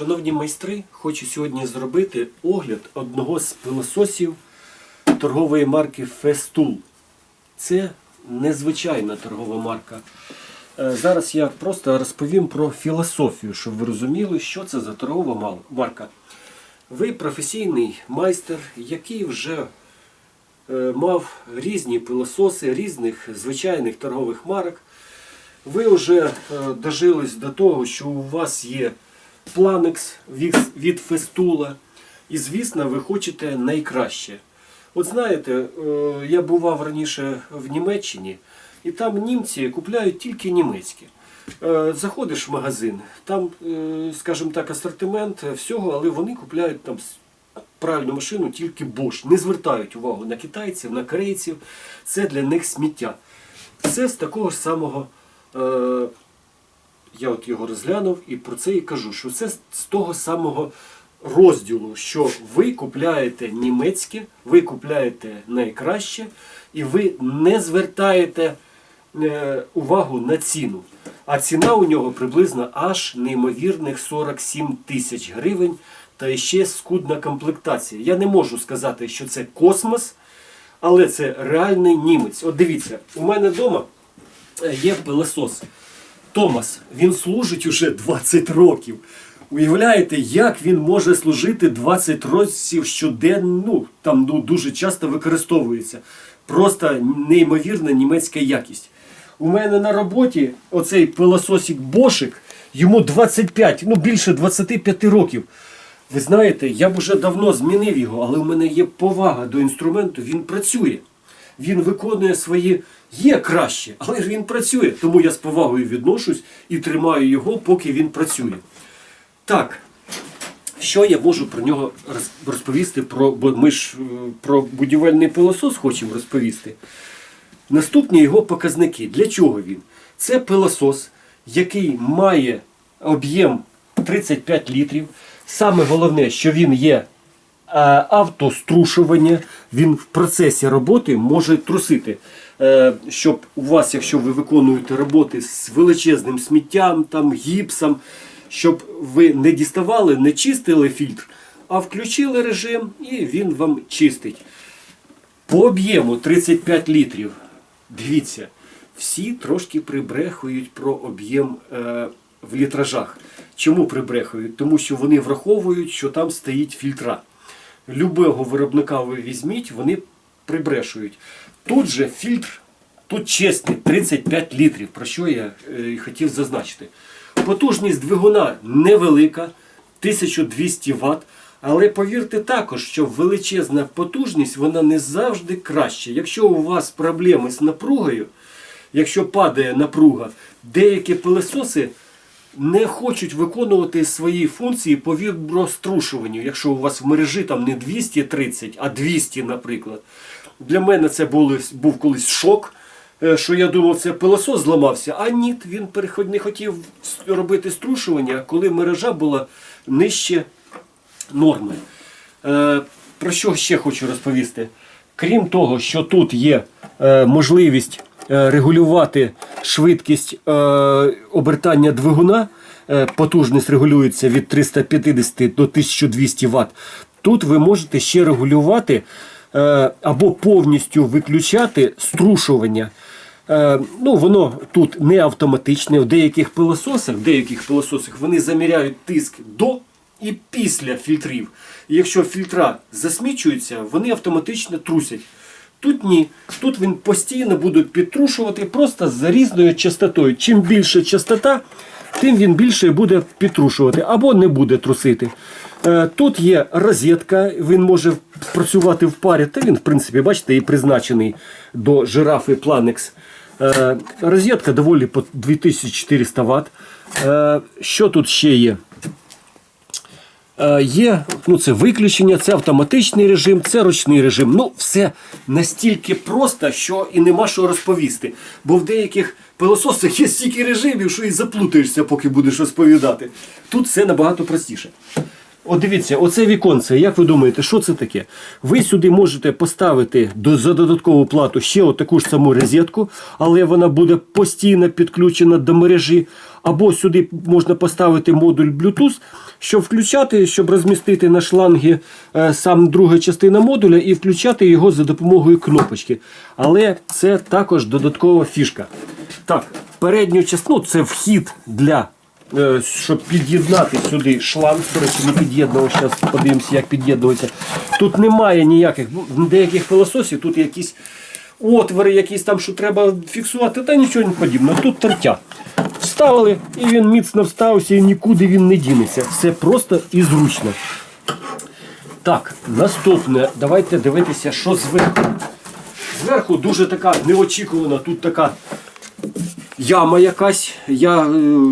Шановні майстри, хочу сьогодні зробити огляд одного з пилососів торгової марки Festool. Це незвичайна торгова марка. Е, Зараз я просто розповім про філософію, щоб ви розуміли, що це за торгова марка. Ви професійний майстер, який вже е, мав різні пилососи різних звичайних торгових марок. Ви вже е, дожились до того, що у вас є Planex від, Фестула. І, звісно, ви хочете найкраще. От знаєте, е, я бував раніше в Німеччині, і там німці купляють тільки німецьке. Е, Заходиш в магазин, там, е, скажімо так, асортимент всього, але вони купляють там пральну машину тільки Bosch. Не звертають увагу на китайців, на корейців. Це для них сміття. Це з такого самого. Я от його розглянув і про це і кажу, що це з з того самого розділу, що ви купляєте німецьке, ви купляєте найкраще, і ви не звертаєте е, увагу на ціну. А ціна у нього приблизно аж неймовірних 47 тисяч гривень та ще скудна комплектація. Я не можу сказати, що це космос, але це реальний німець. От дивіться, у мене вдома е, є пилосос. Томас, він служить уже 20 років. Уявляєте, як він може служити 20 років щоденно, ну, там ну, дуже часто використовується. Просто неймовірна німецька якість. У мене на роботі оцей пилососик Бошик, йому 25, ну більше 25 років. Ви знаєте, я б уже давно змінив його, але у мене є повага до інструменту, він працює. Він виконує свої є краще, але ж він працює. Тому я з повагою відношусь і тримаю його, поки він працює. Так, що я можу про нього розповісти? Про, бо ми ж е, про будівельний пилосос хочемо розповісти. Наступні його показники. Для чого він? Це пилосос, який має об'єм 35 літрів. Саме головне, що він є автострушування, він в процесі роботи може трусити. Е, Щоб у вас, якщо ви виконуєте роботи з величезним сміттям, там, гіпсом, щоб ви не діставали, не чистили фільтр, а включили режим і він вам чистить. По об'єму 35 літрів. Дивіться, всі трошки прибрехують про об'єм е, в літражах. Чому прибрехують? Тому що вони враховують, що там стоїть фільтра. Любого виробника ви візьміть, вони прибрешують. Тут же фільтр, тут чесний 35 літрів, про що я е, і хотів зазначити. Потужність двигуна невелика, 1200 Вт. Але повірте також, що величезна потужність вона не завжди краще. Якщо у вас проблеми з напругою, якщо падає напруга, деякі пилососи не хочуть виконувати свої функції по віброструшуванню, якщо у вас в мережі там не 230, а 200, наприклад. Для мене це були, був колись шок, е, що я думав, це пилосос зламався, а ні, він не хотів робити струшування, коли мережа була нижче норми. Е, про що ще хочу розповісти? Крім того, що тут є е, можливість регулювати швидкість е, обертання двигуна, е, потужність регулюється від 350 до 1200 Вт. Тут ви можете ще регулювати е, або повністю виключати струшування. Е, ну, воно тут не автоматичне. В деяких пилососах, в деяких пилососах вони заміряють тиск до і після фільтрів. Якщо фільтра засмічуються, вони автоматично трусять. Тут ні. Тут він постійно буде підтрушувати просто за різною частотою. Чим більше частота, тим він більше буде підтрушувати або не буде трусити. Е, Тут є розетка, він може працювати в парі, та він, в принципі, бачите, і призначений до жирафи Planex. Е, Розетка доволі по 2400 Вт. Е, Що тут ще є? Е, Є ну, це виключення, це автоматичний режим, це ручний режим. Ну, все настільки просто, що і нема що розповісти. Бо в деяких пилососах є стільки режимів, що і заплутаєшся, поки будеш розповідати. Тут все набагато простіше. От дивіться, оце віконце, як ви думаєте, що це таке? Ви сюди можете поставити за додаткову плату ще отаку ж саму розетку, але вона буде постійно підключена до мережі. Або сюди можна поставити модуль Bluetooth, щоб включати, щоб розмістити на шлангі е, сам друга частина модуля і включати його за допомогою кнопочки. Але це також додаткова фішка. Так, передню частину це вхід для щоб під'єднати сюди шланг, до речі, не під'єднував, зараз подивимося, як під'єднується. Тут немає ніяких, ну, деяких пилососів, тут якісь отвори, якісь там, що треба фіксувати, та нічого не подібного. Тут тертя. Вставили, і він міцно вставився, і нікуди він не дінеться. Все просто і зручно. Так, наступне, давайте дивитися, що зверху. Зверху дуже така неочікувана, тут така яма якась. Я, е,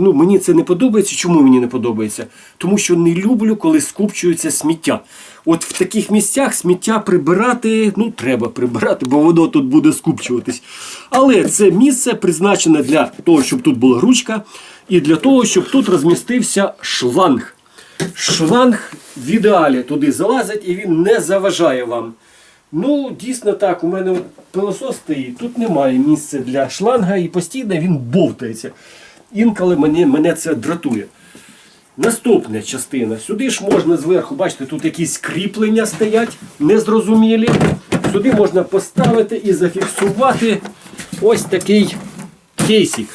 ну, мені це не подобається. Чому мені не подобається? Тому що не люблю, коли скупчується сміття. От в таких місцях сміття прибирати, ну, треба прибирати, бо воно тут буде скупчуватись. Але це місце призначене для того, щоб тут була ручка, і для того, щоб тут розмістився шланг. Шланг в ідеалі туди залазить і він не заважає вам. Ну, дійсно так, у мене пилосос стоїть, тут немає місця для шланга і постійно він бовтається. Інколи мене, мене це дратує. Наступна частина. Сюди ж можна зверху, бачите, тут якісь кріплення стоять, незрозумілі. Сюди можна поставити і зафіксувати ось такий кейсик.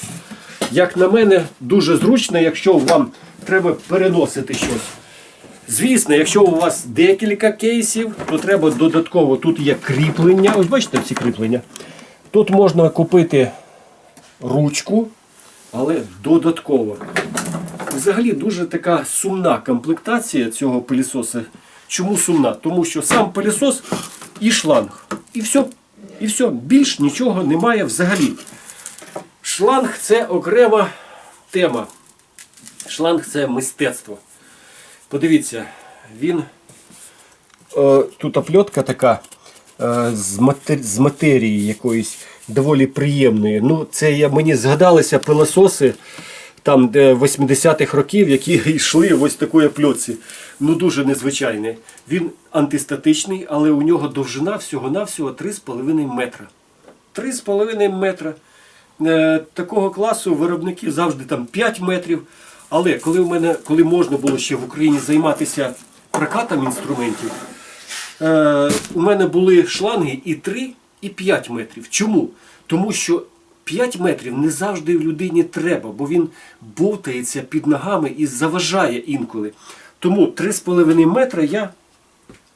Як на мене, дуже зручно, якщо вам треба переносити щось. Звісно, якщо у вас декілька кейсів, то треба додатково. Тут є кріплення. Ось бачите ці кріплення. Тут можна купити ручку, але додатково. Взагалі дуже така сумна комплектація цього пилісоса. Чому сумна? Тому що сам пилісос і шланг. І все. І все. Більш нічого немає взагалі. Шланг це окрема тема. Шланг це мистецтво. Подивіться, він е, тут опльотка така е, з, матер, з матерії якоїсь доволі приємної. Ну, це я, мені згадалися пилососи там, де 80-х років, які йшли в ось такої пльотці. Ну дуже незвичайний. Він антистатичний, але у нього довжина всього-навсього 3,5 метра. 3,5 метра. Е, такого класу виробники завжди там 5 метрів. Але коли в мене, коли можна було ще в Україні займатися прокатом інструментів, е, у мене були шланги і 3, і 5 метрів. Чому? Тому що 5 метрів не завжди в людині треба, бо він бовтається під ногами і заважає інколи. Тому 3,5 метра я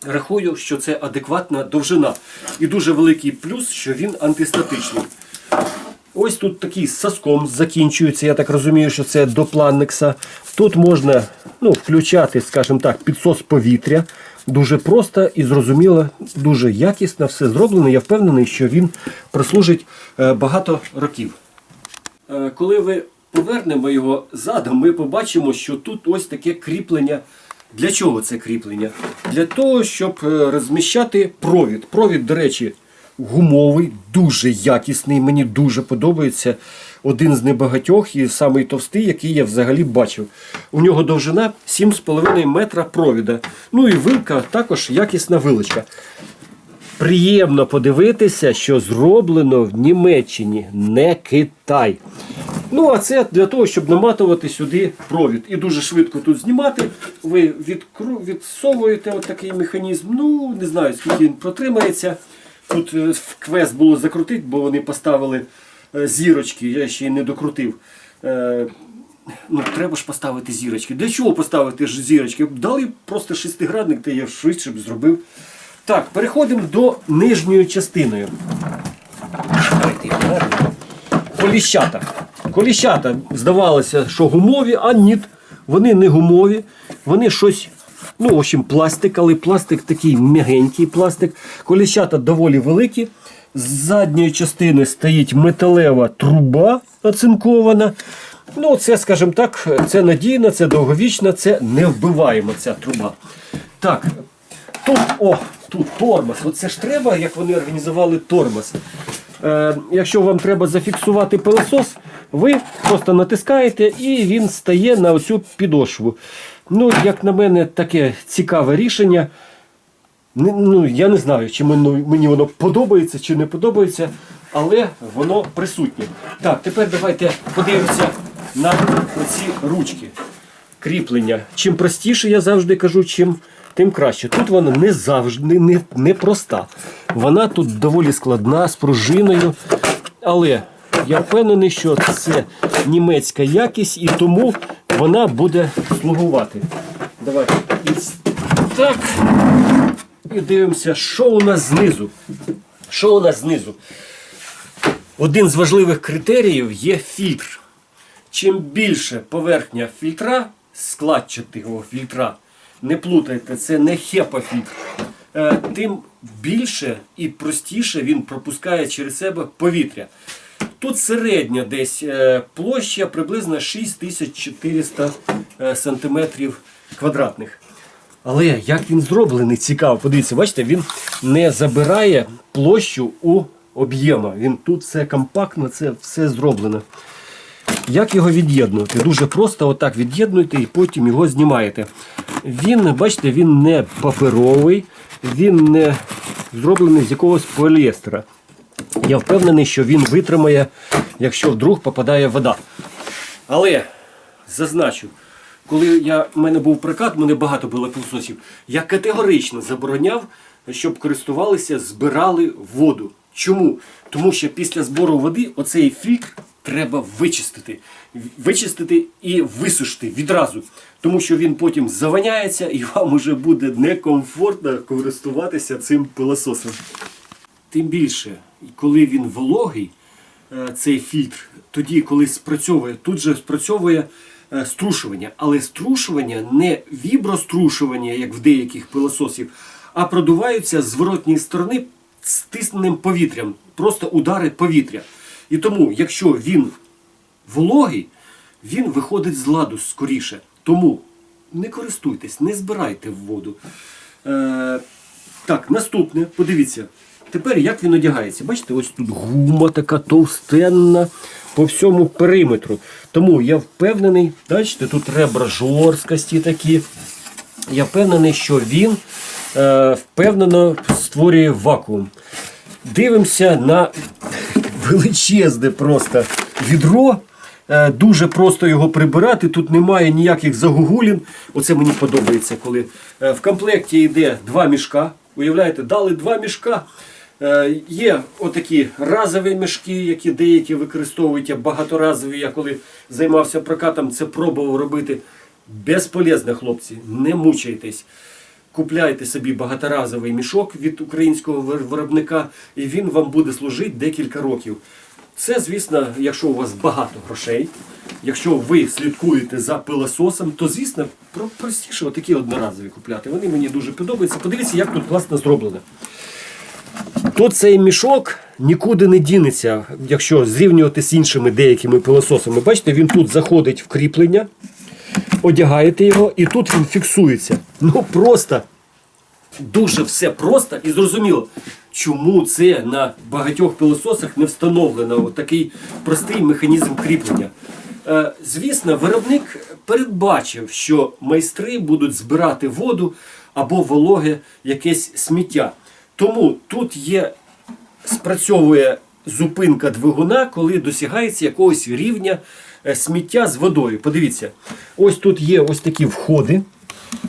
рахую, що це адекватна довжина. І дуже великий плюс, що він антистатичний. Ось тут такий з соском закінчується, я так розумію, що це до планникса. Тут можна ну, включати, скажімо так, підсос повітря. Дуже просто і зрозуміло, дуже якісно все зроблено. Я впевнений, що він прослужить е, багато років. Е, Коли ви повернемо його задом, ми побачимо, що тут ось таке кріплення. Для чого це кріплення? Для того, щоб е, розміщати провід. Провід, до речі, гумовий, дуже якісний. Мені дуже подобається. Один з небагатьох і самий товстий, який я взагалі бачив. У нього довжина 7,5 метра провіда. Ну і вилка також якісна вилочка. Приємно подивитися, що зроблено в Німеччині, не Китай. Ну, а це для того, щоб наматувати сюди провід. І дуже швидко тут знімати. Ви відсовуєте отакий механізм. Ну, не знаю, скільки він протримається. Тут е, в квест було закрутити, бо вони поставили е, зірочки, я ще не докрутив. Е, Ну, треба ж поставити зірочки. Для чого поставити ж зірочки? Дали просто шестиградник, та я швидше б зробив. Так, переходимо до нижньої частини. Коліщата. Коліщата здавалося, що гумові, а ні. Вони не гумові, вони щось. Ну, в общем, пластик, але пластик такий м'ягенький пластик. Коліщата доволі великі. З задньої частини стоїть металева труба оцинкована. Ну, це, скажімо так, це надійно, це довговічно, це не вбиваємо ця труба. Так, тут, о, тут тормоз. Оце ж треба, як вони організували тормоз. Е, якщо вам треба зафіксувати пилосос, ви просто натискаєте і він стає на оцю підошву. Ну, як на мене, таке цікаве рішення. Ну, я не знаю, чи мені, воно подобається чи не подобається, але воно присутнє. Так, тепер давайте подивимося на оці ручки кріплення. Чим простіше, я завжди кажу, чим тим краще. Тут вона не завжди не, не проста. Вона тут доволі складна, з пружиною. Але я впевнений, що це німецька якість і тому вона буде слугувати. Давайте. І так. І дивимося, що у нас знизу. Що у нас знизу? Один з важливих критеріїв є фільтр. Чим більше поверхня фільтра, складчатого фільтра, не плутайте, це не хепа-фільтр, е, тим більше і простіше він пропускає через себе повітря. Тут середня десь е, площа приблизно 6400 е, сантиметрів квадратних. Але як він зроблений, цікаво. Подивіться, бачите, він не забирає площу у об'єма. Він тут все компактно, це все зроблено. Як його від'єднувати? Дуже просто отак від'єднуєте і потім його знімаєте. Він, бачите, він не паперовий, він не зроблений з якогось поліестера. Я впевнений, що він витримає, якщо вдруг попадає вода. Але зазначу, коли я, в мене був прокат, в мене багато було пилососів, я категорично забороняв, щоб користувалися, збирали воду. Чому? Тому що після збору води оцей фільтр треба вичистити. Вичистити і висушити відразу. Тому що він потім заваняється і вам уже буде некомфортно користуватися цим пилососом. Тим більше, коли він вологий, е, цей фільтр, тоді, коли спрацьовує, тут же спрацьовує е, струшування. Але струшування не віброструшування, як в деяких пилососів, а продуваються з зворотньої сторони стисненим повітрям, просто удари повітря. І тому, якщо він вологий, він виходить з ладу скоріше. Тому не користуйтесь, не збирайте в воду. Е, так, наступне, подивіться. Тепер як він одягається? Бачите, ось тут гума така товстенна по всьому периметру. Тому я впевнений, бачите, тут ребра жорсткості такі. Я впевнений, що він е, впевнено створює вакуум. Дивимося на величезне просто відро. Е, Дуже просто його прибирати. Тут немає ніяких загугулін. Оце мені подобається, коли е, в комплекті йде два мішка. Уявляєте, дали два мішка. Е, Є отакі разові мішки, які деякі використовують багаторазові. Я коли займався прокатом, це пробував робити. Безполезно, хлопці, не мучайтесь. Купляйте собі багаторазовий мішок від українського виробника, і він вам буде служити декілька років. Це, звісно, якщо у вас багато грошей, якщо ви слідкуєте за пилососом, то, звісно, простіше отакі одноразові купляти. Вони мені дуже подобаються. Подивіться, як тут класно зроблено. То цей мішок нікуди не дінеться, якщо зрівнювати з іншими деякими пилососами. Бачите, він тут заходить в кріплення, одягаєте його, і тут він фіксується. Ну просто дуже все просто і зрозуміло, чому це на багатьох пилососах не встановлено такий простий механізм кріплення. Е, Звісно, виробник передбачив, що майстри будуть збирати воду або вологе якесь сміття. Тому тут є спрацьовує зупинка двигуна, коли досягається якогось рівня е, сміття з водою. Подивіться, ось тут є ось такі входи.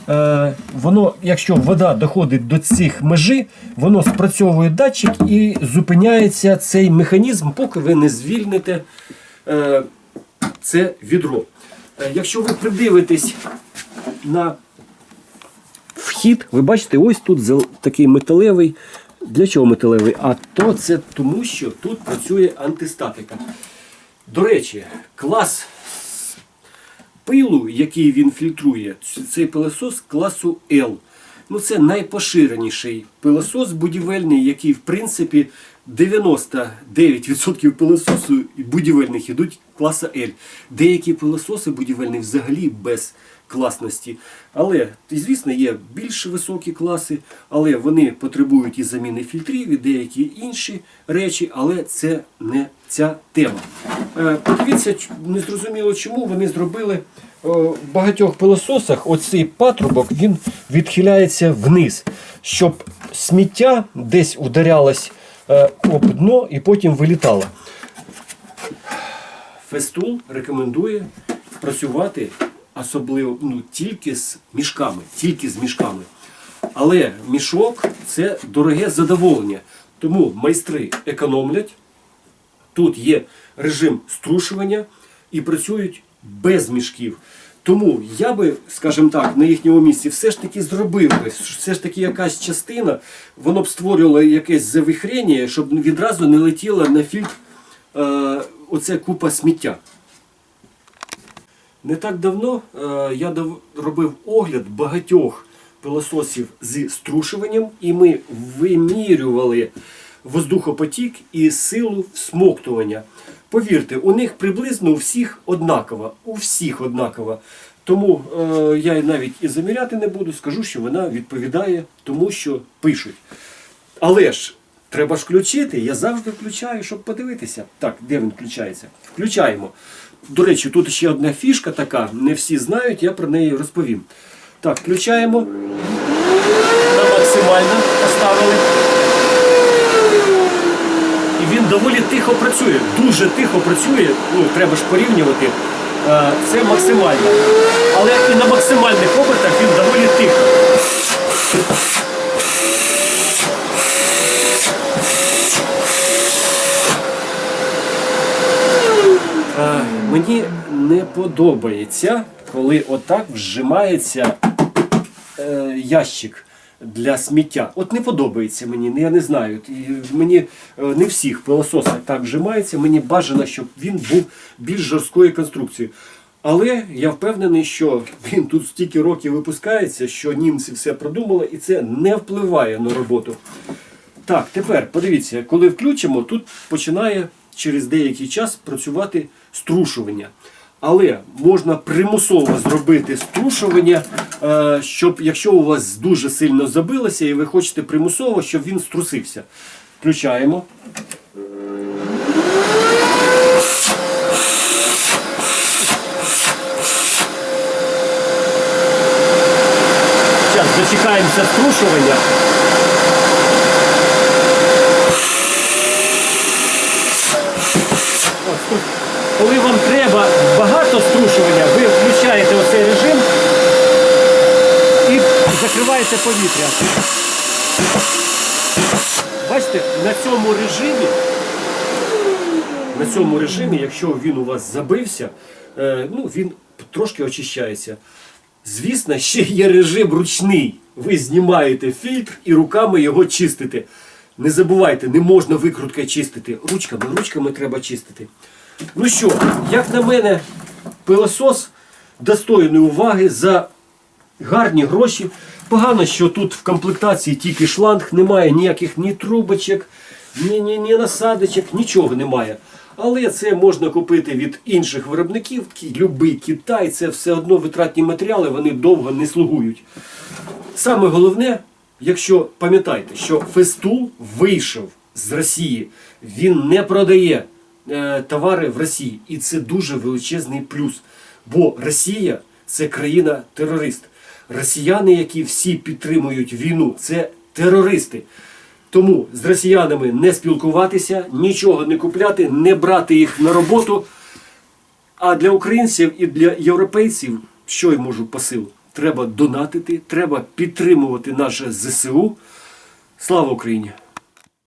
Е, воно, якщо вода доходить до цих межі, воно спрацьовує датчик і зупиняється цей механізм, поки ви не звільните е, це відро. Якщо ви придивитесь на вхід, ви бачите, ось тут такий металевий. Для чого металевий? А то це тому, що тут працює антистатика. До речі, клас пилу, який він фільтрує, цей пилосос класу L. Ну, це найпоширеніший пилосос будівельний, який, в принципі, 99% пилососу будівельних ідуть класа L. Деякі пилососи будівельні взагалі без класності. Але, звісно, є більш високі класи, але вони потребують і заміни фільтрів, і деякі інші речі, але це не ця тема. Е, Подивіться, незрозуміло чому вони зробили е, в багатьох пилососах оцей патрубок він відхиляється вниз, щоб сміття десь ударялось е, об дно і потім вилітало. Фестул рекомендує працювати особливо ну, тільки з мішками, тільки з мішками. Але мішок це дороге задоволення. Тому майстри економлять. Тут є режим струшування і працюють без мішків. Тому я би, скажімо так, на їхньому місці все ж таки зробив би, все ж таки якась частина, воно б створювало якесь завихрення, щоб відразу не летіла на фільтр е, оце купа сміття. Не так давно е, я робив огляд багатьох пилососів з струшуванням, і ми вимірювали воздухопотік і силу всмоктування. Повірте, у них приблизно у всіх однакова. У всіх однакова. Тому е, я навіть і заміряти не буду, скажу, що вона відповідає тому, що пишуть. Але ж треба ж включити. Я завжди включаю, щоб подивитися. Так, де він включається? Включаємо. До речі, тут ще одна фішка така, не всі знають, я про неї розповім. Так, включаємо. На максимально поставили. І він доволі тихо працює. Дуже тихо працює. Ну, треба ж порівнювати. Е, Це максимально. Але і на максимальних обертах він доволі тихо. Мені не подобається, коли отак вжимається е, ящик для сміття. От не подобається мені, я не знаю. Мені е, не всіх пилососах так вжимається. Мені бажано, щоб він був більш жорсткою конструкцією. Але я впевнений, що він тут стільки років випускається, що німці все продумали, і це не впливає на роботу. Так, тепер подивіться, коли включимо, тут починає через деякий час працювати струшування. Але можна примусово зробити струшування, е, щоб якщо у вас дуже сильно забилося і ви хочете примусово, щоб він струсився. Включаємо. Зараз дочекаємося струшування. Ось тут, коли вам треба багато струшування, ви включаєте оцей режим і закриваєте повітря. Бачите, на цьому режимі, на цьому режимі, якщо він у вас забився, е, ну, він трошки очищається. Звісно, ще є режим ручний. Ви знімаєте фільтр і руками його чистите. Не забувайте, не можна викруткою чистити. Ручками, ручками треба чистити. Ну що, як на мене, пилосос достойний уваги за гарні гроші. Погано, що тут в комплектації тільки шланг, немає ніяких ні трубочок, ні, ні, ні насадочок, нічого немає. Але це можна купити від інших виробників, Кі- любий Китай, це все одно витратні матеріали, вони довго не слугують. Саме головне, якщо пам'ятайте, що Фестул вийшов з Росії, він не продає е, товари в Росії. І це дуже величезний плюс. Бо Росія це країна-терорист. Росіяни, які всі підтримують війну, це терористи. Тому з росіянами не спілкуватися, нічого не купляти, не брати їх на роботу. А для українців і для європейців, що я можу посил? Треба донатити, треба підтримувати наше ЗСУ. Слава Україні!